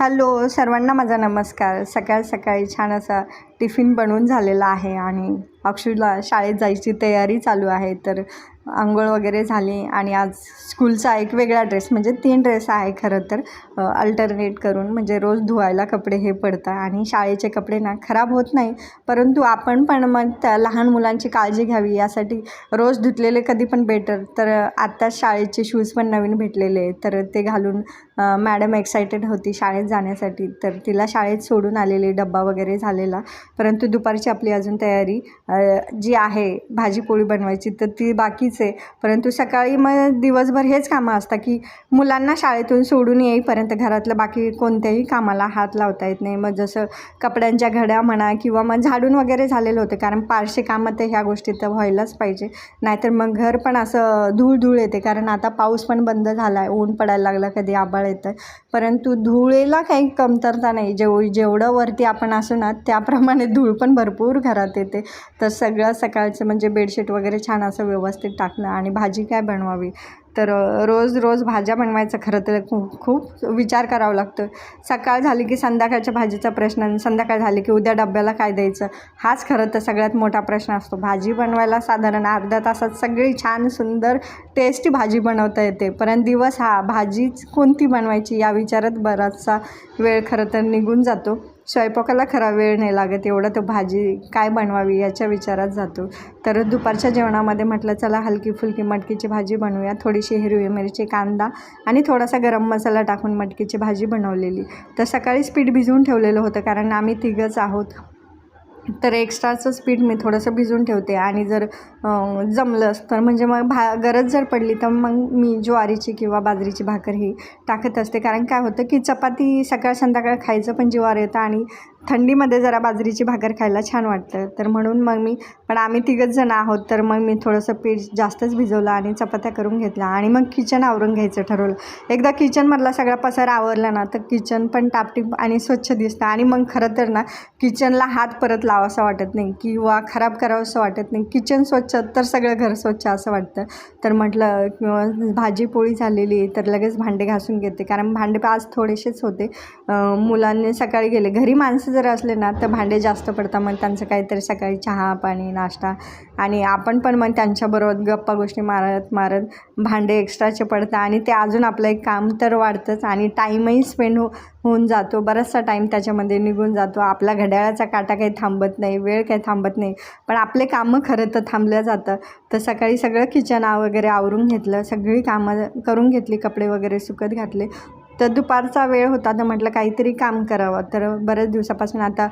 Hello सर्वांना माझा नमस्कार. सकाळ सकाळी छान असा टिफिन बनवून झालेला आहे आणि अक्षूला शाळेत जायची तयारी चालू आहे तर आंघोळ वगैरे झाली आणि आज स्कूलचा एक वेगळा ड्रेस म्हणजे तीन ड्रेस आहे खरं तर अल्टरनेट करून म्हणजे रोज धुवायला कपडे हे पडतात आणि शाळेचे कपडे ना खराब होत नाही परंतु आपण पण मग त्या लहान मुलांची काळजी घ्यावी यासाठी रोज धुतलेले कधी पण बेटर तर आत्ताच शाळेचे शूज पण नवीन भेटलेले तर ते घालून मॅडम एक्सायटेड होती शाळेत जाण्यासाठी तर तिला शाळेत सोडून आलेली डब्बा वगैरे झालेला. परंतु दुपारची आपली अजून तयारी जी आहे भाजीपोळी बनवायची तर ती बाकी आहे परंतु सकाळी मग दिवसभर हेच कामं असतात की मुलांना शाळेतून सोडून येईपर्यंत घरातलं बाकी कोणत्याही कामाला हात लावता येत नाही. मग जसं कपड्यांच्या घड्या म्हणा किंवा मग झाडून वगैरे झालेलं होतं कारण पारशे कामं तर ह्या गोष्टी तर व्हायलाच पाहिजे. नाहीतर मग घर पण असं धूळ धूळ येते कारण आता पाऊस पण बंद झाला आहे ऊन पडायला लागला कधी आबाळ येतं परंतु धुळेला काही कमतरता नाही. जेव जेवढं वरती आपण असू ना त्याप्रमाणे धूळ पण भरपूर घरात येते. तर सगळं सकाळचं म्हणजे बेडशीट वगैरे छान असं व्यवस्थित टाकणं आणि भाजी काय बनवावी? तर रोज रोज भाज्या बनवायचं खरं तर खूप खूप विचार करावा लागतो सकाळ झाली की संध्याकाळच्या भाजीचा प्रश्न आणि संध्याकाळ झाली की उद्या डब्याला काय द्यायचं? हाच खरं तर सगळ्यात मोठा प्रश्न असतो. भाजी बनवायला साधारण अर्ध्या तासात सगळी छान सुंदर टेस्टी भाजी बनवता येते. परंतु दिवस हा भाजीच कोणती बनवायची या विचारात बराचसा वेळ खरं तर निघून जातो. स्वयंपाकाला खरा वेळ नाही लागत एवढं तर भाजी काय बनवावी याच्या विचारात जातो. तर दुपारच्या जेवणामध्ये म्हटलं चला हलकी फुलकी मटकीची भाजी बनवूया. थोडीशी हिरवी मिरची कांदा आणि थोडासा गरम मसाला टाकून मटकीची भाजी बनवलेली. तर सकाळीच पीठ भिजवून ठेवलेलं होतं कारण आम्ही तिघंच आहोत. तर एक्स्ट्राचं स्पीड मी थोडंसं भिजवून ठेवते आणि जर जमलंच तर म्हणजे मग भा गरज जर पडली तर मग मी ज्वारीची किंवा बाजरीची भाकर ही टाकत असते. कारण काय होतं की चपाती सकाळ संध्याकाळ खायचं पण जीवावर येतं आणि थंडीमध्ये जरा बाजरीची भाकर खायला छान वाटतं. तर म्हणून मग मी पण आम्ही तिघंच जण आहोत तर मग मी थोडंसं पीठ जास्तच भिजवलं आणि चपात्या करून घेतल्या. आणि मग किचन आवरून घ्यायचं ठरवलं. एकदा किचनमधला सगळा पसारा आवरला ना तर किचन पण टापटीप आणि स्वच्छ दिसतं. आणि मग खरं तर ना किचनला हात परत लावासा वाटत नाही किंवा खराब करावंसं वाटत नाही. किचन स्वच्छ तर सगळं घर स्वच्छ असं वाटतं. तर म्हटलं किंवा भाजी पोळी झालेली तर लगेच भांडे घासून घेते. कारण भांडे आज थोडेसेच होते. मुलांनी सकाळी गेले. घरी माणसं जर असले ना तर भांडे जास्त पडतात. मग त्यांचं काहीतरी सकाळी चहा पाणी नाश्ता आणि आपण पण मग त्यांच्याबरोबर गप्पा गोष्टी मारत मारत भांडे एक्स्ट्राचे पडतात आणि ते अजून आपलं एक काम तर वाढतंच आणि टाईमही स्पेंड हो होऊन जातो. बराचसा टाईम त्याच्यामध्ये निघून जातो. आपला घड्याळाचा काटा काही थांबत नाही वेळ काही थांबत नाही. पण आपले कामं खरं तर थांबलं जातं तर सकाळी सगळं किचन वगैरे आवरून घेतलं सगळी कामं करून घेतली कपडे वगैरे सुकत घातले. तर दुपारचा वेळ होता तर म्हटलं काहीतरी काम करावं. तर बऱ्याच दिवसापासून आता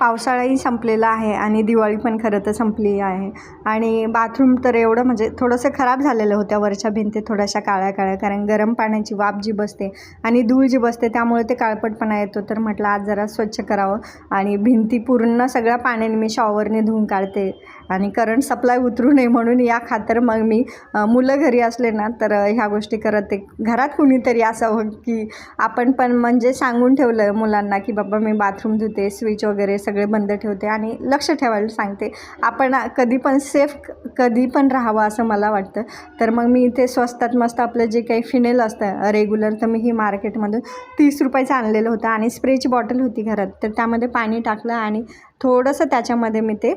पावसाळाही संपलेला आहे आणि दिवाळी पण खरं तर संपली आहे. आणि बाथरूम तर एवढं म्हणजे थोडंसं खराब झालेलं होत्या वरच्या भिंती थोड्याशा काळ्या काळ्या कारण गरम पाण्याची वाफ जी बसते आणि धूळ जी बसते त्यामुळे ते काळपटपणा येतो. तर म्हटलं आज जरा स्वच्छ करावं आणि भिंती पूर्ण सगळ्या पाण्याने मी शॉवरने धुवून काढते. आणि करंट सप्लाय उतरू नये म्हणून या खातर मग मी मुलं घरी असले ना तर ह्या गोष्टी करत ते घरात कुणीतरी असावं की आपण पण म्हणजे सांगून ठेवलं मुलांना की बाबा मी बाथरूम धुते स्विच वगैरे सगळे बंद ठेवते आणि लक्ष ठेवायला सांगते. आपण कधी पण सेफ कधी पण राहावं असं मला वाटतं. तर मग मी इथे स्वस्तात मस्त आपलं जे काही फिनेल असतं रेग्युलर तर मी ही मार्केटमधून तीस रुपयाचं आणलेलं होतं आणि स्प्रेची बॉटल होती घरात. तर त्यामध्ये पाणी टाकलं आणि थोडंसं त्याच्यामध्ये मी ते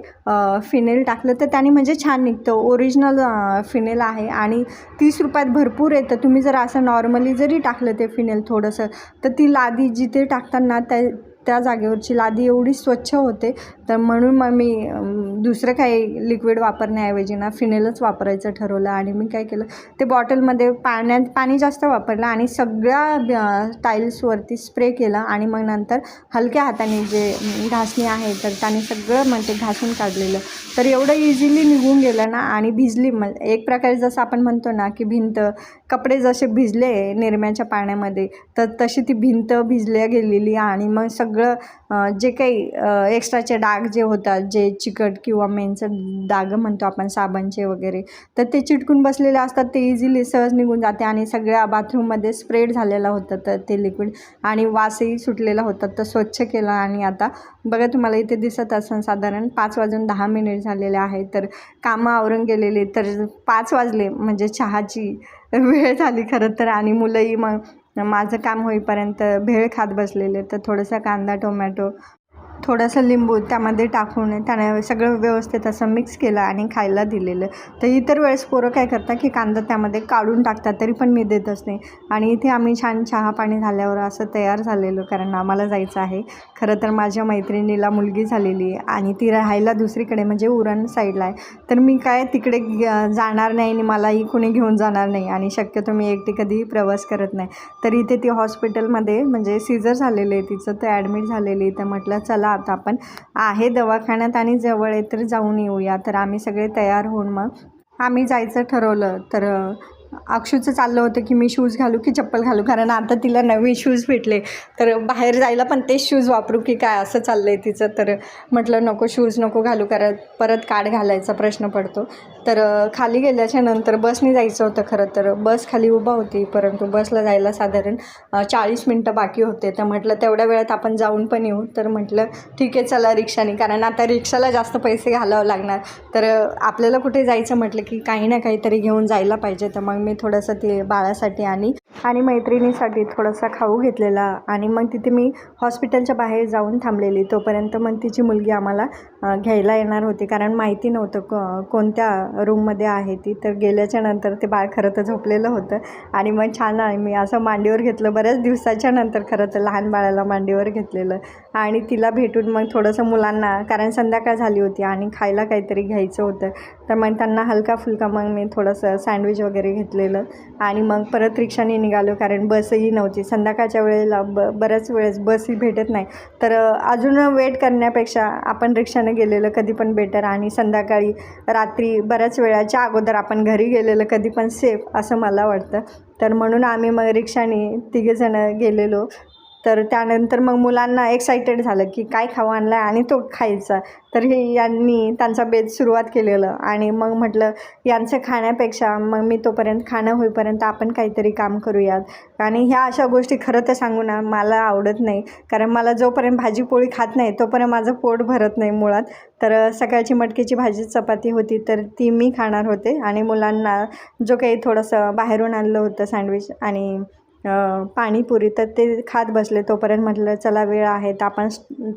फिनेल टाकलं. तर त्याने म्हणजे छान निघतं. ओरिजिनल फिनेल आहे आणि तीस रुपयात भरपूर येतं. तुम्ही जर असं नॉर्मली जरी टाकलं ते फिनेल थोडंसं तर ती लादी जिथे टाकताना त्या त्या जागेवरची लादी एवढी स्वच्छ होते तर म्हणून मग मी दुसरं काही लिक्विड वापरण्याऐवजी ना फिनेलच वापरायचं ठरवलं आणि मी काय केलं ते बॉटलमध्ये पाण्यात पाणी जास्त वापरलं आणि सगळ्या टाईल्सवरती स्प्रे केला आणि मग नंतर हलक्या हाताने जे घासणी आहे तर त्याने सगळं म्हणजे घासून काढलेलं. तर एवढं इझिली निघून गेलं ना आणि भिजली मग एक प्रकारे जसं आपण म्हणतो ना की भिंत कपडे जसे भिजले निरम्याच्या पाण्यामध्ये तर तशी ती भिंत भिजल्या गेलेली आणि मग सगळं सगळं जे काही एक्स्ट्राचे डाग जे होतात जे चिकट किंवा मेनचं डाग म्हणतो आपण साबणचे वगैरे तर ते चिटकून बसलेले असतात ते इझिली सहज निघून जाते आणि सगळ्या बाथरूममध्ये स्प्रेड झालेला होतं तर ते लिक्विड आणि वासही सुटलेला होता तर स्वच्छ केला आणि आता बघा तुम्हाला इथे दिसत असेल साधारण पाच वाजून दहा मिनिट झालेले आहे तर कामं आवरून गेलेले तर पाच वाजले म्हणजे चहाची वेळ झाली खरं तर आणि मुलंही मग माझं काम होईपर्यंत भेळ खात बसलेले तर थोडंसं कांदा टोमॅटो थोडंसं लिंबू त्यामध्ये टाकून त्याने सगळं व्यवस्थित असं मिक्स केलं आणि खायला दिलेलं. तर इतर वेळेस पोरं काय करतात की कांदा त्यामध्ये काढून टाकतात तरी पण मी देत असते आणि इथे आम्ही छान चहा पाणी झाल्यावर असं तयार झालेलो कारण आम्हाला जायचं आहे. खरं तर माझ्या मैत्रिणीला मुलगी झालेली आहे आणि ती राहायला दुसरीकडे म्हणजे उरण साईडला आहे. तर मी काय तिकडे जाणार नाही आणि मलाही कुणी घेऊन जाणार नाही आणि शक्यतो मी एकटी कधीही प्रवास करत नाही. तर इथे ती हॉस्पिटलमध्ये म्हणजे सीझर झालेलं आहे तिचं तर ॲडमिट झालेली तर म्हटलं चला आता आपण आहे दवाखान्यात आणि जवळ आहे तर जाऊन येऊया. तर आम्ही सगळे तयार होऊन मग आम्ही जायचं ठरवलं. तर अक्षूचं चाललं होतं की मी शूज घालू की चप्पल घालू? कारण आता तिला नवीन शूज भेटले. तर बाहेर जायला पण तेच शूज वापरू की काय असं चाललं आहे तिचं? तर म्हटलं नको शूज नको घालू कारण परत काड घालायचा प्रश्न पडतो. तर खाली गेल्याच्यानंतर बसने जायचं होतं खरं तर. बस खाली उभा होती परंतु बसला जायला साधारण चाळीस मिनटं बाकी होते. तर म्हटलं तेवढ्या वेळात आपण जाऊन पण येऊ. तर म्हटलं ठीक आहे चला रिक्षाने. कारण आता रिक्षाला जास्त पैसे घालावं लागणार. तर आपल्याला कुठे जायचं म्हटलं की काही ना काहीतरी घेऊन जायला पाहिजे. तर मग मी थोडंसं ते बाळासाठी आणि आणि मैत्रिणीसाठी थोडासा खाऊ घेतलेला. आणि मग तिथे मी हॉस्पिटलच्या बाहेर जाऊन थांबलेली. तोपर्यंत मग तिची मुलगी आम्हाला घ्यायला येणार होती. कारण माहिती नव्हतं क कोणत्या रूममध्ये आहे ती. तर गेल्याच्यानंतर ते बाळ खरं तर झोपलेलं होतं. आणि मग छान आहे मी असं मांडीवर घेतलं. बऱ्याच दिवसाच्या नंतर खरं तर लहान बाळाला मांडीवर घेतलेलं. आणि तिला भेटून मग थोडंसं मुलांना कारण संध्याकाळ झाली होती आणि खायला काहीतरी घ्यायचं होतं. तर मग त्यांना हलका फुलका मग मी थोडंसं सँडविच वगैरे घेतलेलं. आणि मग परत रिक्षाने निघालो. कारण बसही नव्हती. संध्याकाळच्या वेळेला ब बऱ्याच वेळेस बसही भेटत नाही. तर अजून वेट करण्यापेक्षा आपण रिक्षाने गेलेलं कधी पण बेटर आणि संध्याकाळी रात्री बऱ्याच वेळाच्या अगोदर आपण घरी गेलेलं कधी पण सेफ असं मला वाटतं. तर म्हणून आम्ही मग रिक्षाने तिघेजणं गेलेलो. तर त्यानंतर मग मुलांना एक्सायटेड झालं की काय खाऊ आणला आणि तो खायचा. तर हे यांनी त्यांचा बेत सुरुवात केलेलं आणि मग म्हटलं यांचं खाण्यापेक्षा मग मी तोपर्यंत खाणं होईपर्यंत आपण काहीतरी काम करूयात. आणि ह्या अशा गोष्टी खरं तर सांगू ना मला आवडत नाही. कारण मला जोपर्यंत भाजी पोळी खात नाही तोपर्यंत माझं पोट भरत नाही मुळात. तर सकाळची मटकीची भाजी चपाती होती तर ती मी खाणार होते. आणि मुलांना जो काही थोडंसं बाहेरून आणलं होतं सँडविच आणि पाणीपुरी तर ते खात बसले तोपर्यंत म्हटलं चला वेळ आहे तर आपण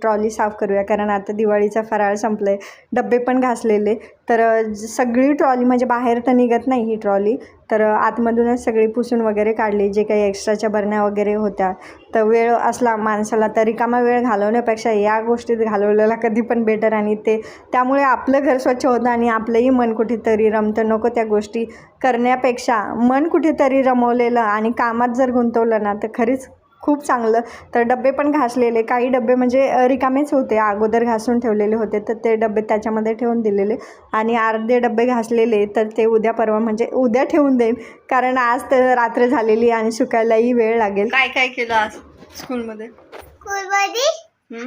ट्रॉली साफ करूया. कारण आता दिवाळीचा फराळ संपलं आहे डब्बे पण घासलेले. तर सगळी ट्रॉली म्हणजे बाहेर तर निघत नाही ही ट्रॉली तर आतमधूनच सगळी पुसून वगैरे काढली जे काही एक्स्ट्राच्या बरण्या वगैरे होत्या. तर वेळ असला माणसाला तर रिकामा वेळ घालवण्यापेक्षा या गोष्टीत घालवलेला कधी पण बेटर आणि ते त्यामुळे आपलं घर स्वच्छ होतं आणि आपलंही मन कुठेतरी रमतं. नको त्या गोष्टी करण्यापेक्षा मन कुठेतरी रमवलेलं आणि कामात जर गुंतवलं ना तर खरीच खूप चांगलं. तर डबे पण घासलेले. काही डबे म्हणजे रिकामेच होते. अगोदर घासून ठेवलेले होते तर ते डबे त्याच्यामध्ये ठेवून दिलेले. आणि अर्धे डबे घासलेले तर ते उद्या परवा म्हणजे उद्या ठेवून देईन. कारण आज तर रात्र झालेली आणि सुकायलाही वेळ लागेल. काय काय केलं आज स्कूलमध्ये? स्कूलमध्ये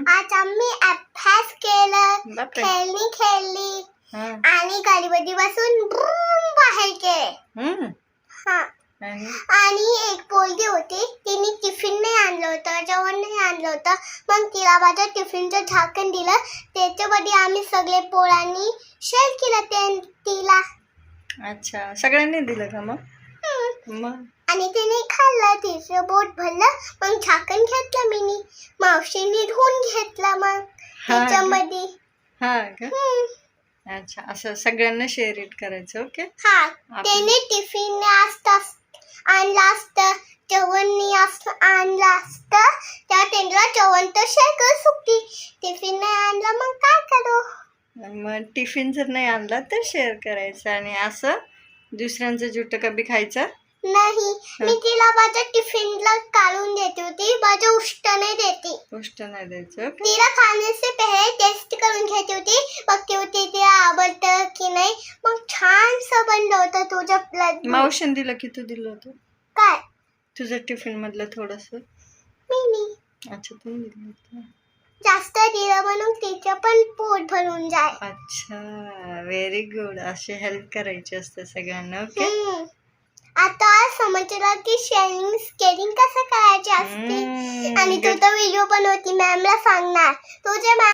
आज आम्ही अभ्यास केलं. खेळणी खेळली आणि गाडीमध्ये बसून बाहेर गेले हा. आणि? एक पोरगी होती तिने टिफिन नाही आणलं होतं जेवण नाही आणलं होतं. मग तिला माझ्या टिफिनचं झाकण दिलं. त्याच्यामध्ये आम्ही सगळे पोळांनी शेअर केलं ते तिला. अच्छा सगळ्यांनी दिलं का मग? आणि तिने खाल्लं तिचं बोट भरलं. मग झाकण घेतलं मिनी. मावशीने धुवून घेतलं मग. त्याच्यामध्ये. हा का. अच्छा असं सगळ्यांना शेअर इट करायचं ओके हा. त्याने टिफिन असतं आणलं असतं जेवण असतं आणलं असतं त्या टेंडला जेवण तर शेअर सुटली टिफिन नाही आणलं मग काय करू? मग टिफिन जर नाही आणला तर शेअर करायचं. आणि असं दुसऱ्यांचं जुटं कभी खायचं? नाही. मी तिला माझ्या टिफिनला काढून देते होती माझ्या उष्ट नाही देते. गोष्ट नाही द्यायचं तिला खाण्याचे पहिले टेस्ट करून घ्यायची होती. बघते होती तिला आवडतं की नाही. मग छानसं बनलं होतं तुझं प्लग मावशीन दिलं की तू दिलं होतं? काय? तुझं टिफिन मधलं थोडंसं? मी नाही. अच्छा तू दिलं होतं. जास्त दिलं म्हणून तिचं पण पोट भरून जाय. अच्छा व्हेरी गुड अशी हेल्प करायची असते सगळ्यांना ओके? हम्म. आता समजलं की शेअरिंग स्केटिंग कसं करायची असते आणि तू. तर व्हिडिओ बनवती मॅमला सांगणार तुझ्या मॅम